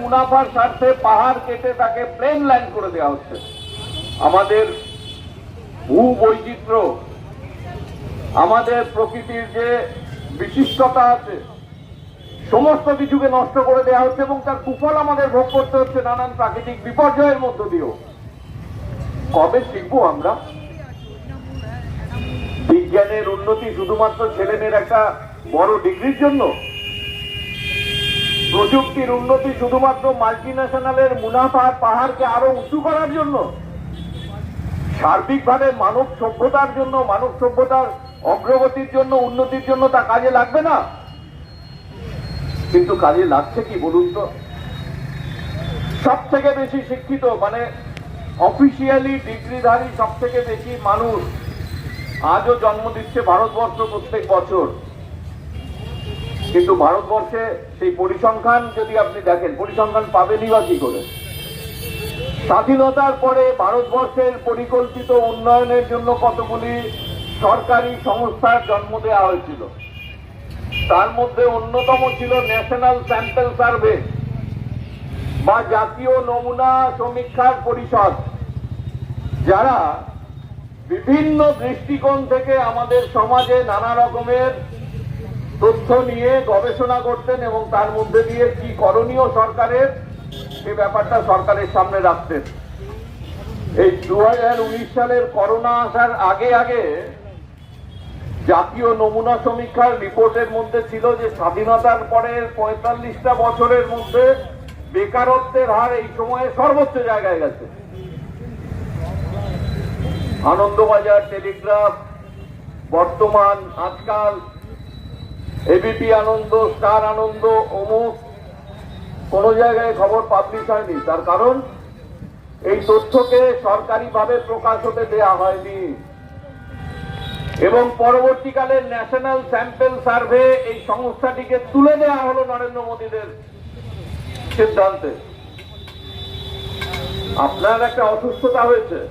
মুনাফার স্বার্থে পাহাড় কেটে তাকে প্লেন ল্যান্ড করে দেওয়া হচ্ছে। আমাদের ভূ বৈচিত্র্য আমাদের প্রকৃতির যে বিশিষ্টতা আছে, সমস্ত কিছুকে নষ্ট করে দেওয়া হচ্ছে এবং তার কুফল আমাদের ভোগ করতে হচ্ছে নানান প্রাকৃতিক বিপর্যয়ের মধ্য দিয়েও। কবে শিখব আমরা? বিজ্ঞানের উন্নতি শুধুমাত্র ছেলেমেয়ের একটা বড় ডিগ্রির জন্য? প্রযুক্তির উন্নতি শুধুমাত্র মাল্টি ন্যাশনালের মুনাফা পাহাড়কে আরও উঁচু করার জন্য। সার্বিকভাবে মানব সভ্যতার জন্য, মানব সভ্যতার অগ্রগতির জন্য, উন্নতির জন্য তা কাজে লাগবে না। কিন্তু কাজে লাগছে কি বলুন তো? সব থেকে বেশি শিক্ষিত মানে অফিসিয়ালি ডিগ্রিধারী সব থেকে বেশি মানুষ আজও জন্ম দিচ্ছে ভারতবর্ষ প্রত্যেক বছর। কিন্তু ভারতবর্ষে সেই পরিসংখ্যান যদি আপনি দেখেন, পরিসংখ্যান পাবেনই বা কি করে? স্বাধীনতার পরে ভারতবর্ষের পরিকল্পিত উন্নয়নের জন্য কতগুলি সরকারি সংস্থার জন্ম দেওয়া হয়েছিল? তার মধ্যে অন্যতম ছিল ন্যাশনাল স্যাম্পল সার্ভে বা জাতীয় নমুনা সমীক্ষার পরিষদ, যারা বিভিন্ন দৃষ্টিকোণ থেকে আমাদের সমাজে নানা রকমের তথ্য নিয়ে গবেষণা করতেন এবং তার মধ্যে দিয়ে কি করণীয় সরকারের, সে ব্যাপারটা সরকারের সামনে রাখতেন। এই দুহাজার উনিশ সালের করোনা আসার আগে আগে জাতীয় নমুনা সমীক্ষার রিপোর্টের মধ্যে ছিল যে স্বাধীনতার পরের পঁয়তাল্লিশটা বছরের মধ্যে বেকারত্বের হার এই সময়ে সর্বোচ্চ জায়গায় গেছে। আনন্দবাজার, টেলিগ্রাফ, বর্তমান, আজকাল এবিপি আনন্দ, স্টার আনন্দ, অমুক, কোনো জায়গায় খবর পাবলিশ হয়নি। তার কারণ, এই তথ্যকে সরকারিভাবে প্রকাশ হতে দেয়া হয়নি। এবং পরবর্তীকালে ন্যাশনাল স্যাম্পেল সার্ভে এই সংস্থাটিকে তুলে দেওয়া হলো নরেন্দ্র মোদীদের সিদ্ধান্তে। আপনার একটা অসুস্থতা হয়েছে।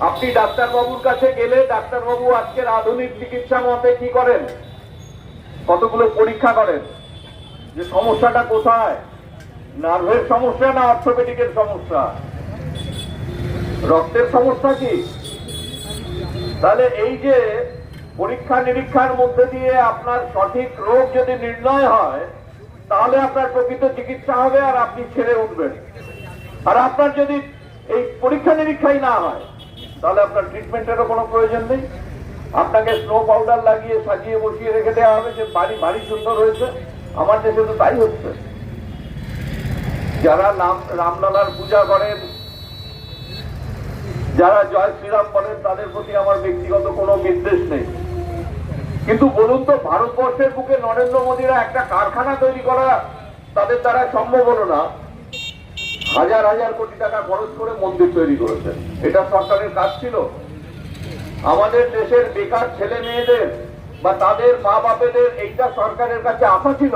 আপনি ডাক্তারবাবুর কাছে গেলে ডাক্তারবাবু আজকের আধুনিক চিকিৎসা মতে কি করেন? কতগুলো পরীক্ষা করেন? যে সমস্যাটা কোথায়? নার্ভের সমস্যা না অর্থোপেডিকের সমস্যা? রক্তের সমস্যা কি? তাহলে এই যে পরীক্ষা নিরীক্ষার মধ্যে দিয়ে আপনার সঠিক রোগ যদি নির্ণয় হয়, তাহলে আপনার প্রকৃত চিকিৎসা হবে আর আপনি ছেড়ে উঠবেন। আর আপনার যদি এই পরীক্ষা নিরীক্ষাই না হয়, তাহলে আপনার ট্রিটমেন্টেরও কোনো প্রয়োজন নেই। আপনাকে স্নো পাউডার লাগিয়ে সাজিয়ে বসিয়ে রেখে দেওয়া হবে যে বাড়ি ভারী সুন্দর হয়েছে। আমার দেশে তো তাই হচ্ছে। যারা নাম, রামলালার পূজা করেন, যারা জয় শ্রীরাম বলেন, তাদের প্রতি আমার ব্যক্তিগত কোনো বিদ্বেষ নেই। কিন্তু বলুন তো, ভারতবর্ষের বুকে নরেন্দ্র মোদীরা একটা কারখানা তৈরি করা তাদের দ্বারা সম্ভব হলো না। হাজার হাজার কোটি টাকা খরচ করে মন্দির তৈরি করেছেন এটা সরকারের কাজ ছিল। আমাদের দেশের বেকার ছেলে মেয়েদের বা তাদের মা বাপেদের এইটা সরকারের কাছে আশা ছিল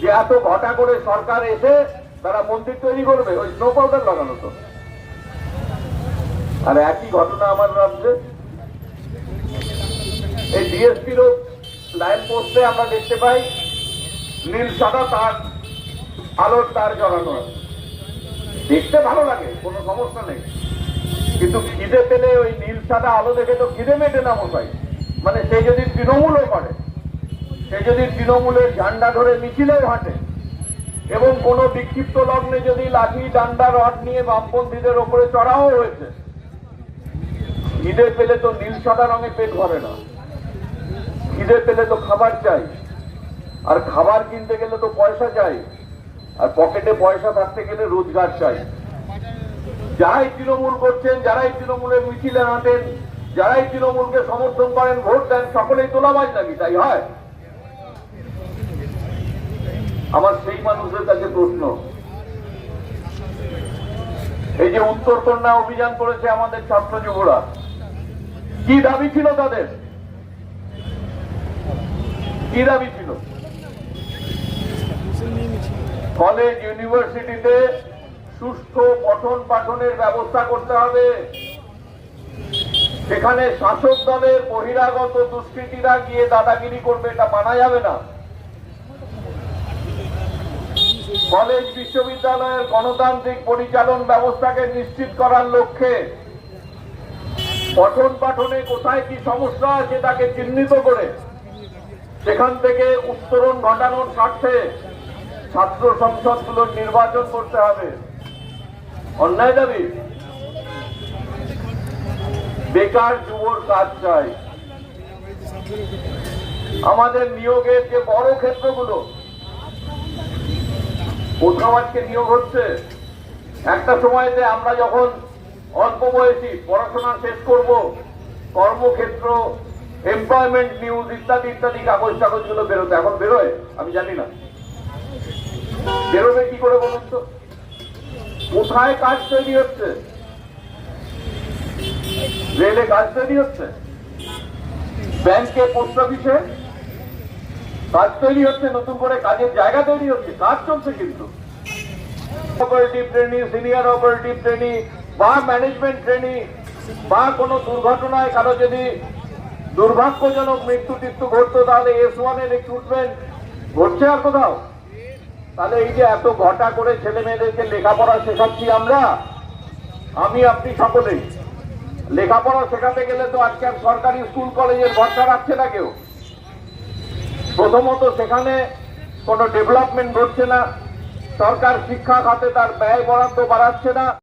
যে এত ঘটা করে সরকার এসে তারা মন্দির তৈরি করবে, ওই স্নো পাউডার লাগানো তো। আর একই ঘটনা আমার রাজ্যে। এই ডিএসপির লাইন পোস্টে আমরা দেখতে পাই, নীল সাদা তার, আলোর তার জড়ানো দেখতে ভালো লাগে, কোনো সমস্যা নেই। কিন্তু খিদে পেলে ওই নীল সাদা আলো দেখে তো খিদে মেটে না মশাই মানে সে যদি তৃণমূলও করে, সে যদি তৃণমূলের ঝান্ডা ধরে মিছিলেও হাঁটে, এবং কোনো বিক্ষিপ্ত লগ্নে যদি লাঠি, ডান্ডা, রড নিয়ে বামপন্থীদের ওপরে চড়াও হয়েছে, খিদে পেলে তো নীল সাদা রঙে পেট ভরে না। খিদে পেলে তো খাবার চাই, আর খাবার কিনতে গেলে তো পয়সা চাই, আর পকেটে পয়সা থাকতে গেলে রোজগার চাই। যারাই তৃণমূল করছেন, যারাই তৃণমূলের মিছিলে হাঁটেন যারাই তৃণমূলকে সমর্থন করেন, ভোট দেন, সকলেই তোলাবাজ নাকি? তাই হয়? আমার সেই মানুষের কাছে প্রশ্ন। এই যে উত্তর কন্যা অভিযান করেছে আমাদের ছাত্র যুবরা, কি দাবি ছিল তাদের? কি দাবি ছিল? কলেজ, ইউনিভার্সিটিতে সুষ্ঠু পঠন পাঠনের ব্যবস্থা করতে হবে। সেখানে শাসক দলের বহিরাগত দুষ্কৃতীরা গিয়ে দাদাগিরি করবে, এটা মানা যাবে না। কলেজ বিশ্ববিদ্যালয়ের গণতান্ত্রিক পরিচালন ব্যবস্থাকে নিশ্চিত করার লক্ষ্যে পঠন পাঠনে কোথায় কি সমস্যা আছে তাকে চিহ্নিত করে সেখান থেকে উত্তরণ ঘটানোর স্বার্থে ছাত্র সংসদগুলোর নির্বাচন করতে হবে। অন্যায় দাবি? বেকার যুবর কাজ চাই। আমাদের নিয়োগের যে বড় ক্ষেত্রগুলো, কোথাও আজকে নিয়োগ হচ্ছে? একটা সময়তে আমরা যখন অল্প বয়সী, পড়াশোনা শেষ করব, কর্মক্ষেত্র এমপ্লয়মেন্ট নিউজ ইত্যাদি ইত্যাদি কাগজ টাগজগুলো বেরোতে এখন বেরোয়? আমি জানি না। বেরোবে কি করে? কোথায় কাজ তৈরি হচ্ছে? রেলে কাজ তৈরি হচ্ছে? ব্যাংকে পোস্ট অফিসে কাজ তৈরি হচ্ছে, নতুন করে কাজের জায়গা তৈরি হচ্ছে, কাজ চলছে কিন্তু। Operative training senior operative training বা ম্যানেজমেন্ট ট্রেনিং বা কোনো দুর্ঘটনায় কারও যদি দুর্ভাগ্যজনক মৃত্যু টিত্যু ঘটতো, তাহলে এস ওয়ানে রিক্রুটমেন্ট ঘটছে আর কোথাও? তাহলে এই যে এত ঘটা করে ছেলে মেয়েদেরকে লেখাপড়া শেখাচ্ছি আমরা? আমি, আপনি সকলেই। লেখাপড়া শেখাতে গেলে তো আজকে সরকারি স্কুল, কলেজের ভরসা রাখছে না কেউ। প্রথমত সেখানে কোনো ডেভেলপমেন্ট ঘটছে না। সরকার শিক্ষা খাতে তার ব্যয় বরাদ্দ বাড়াচ্ছে না।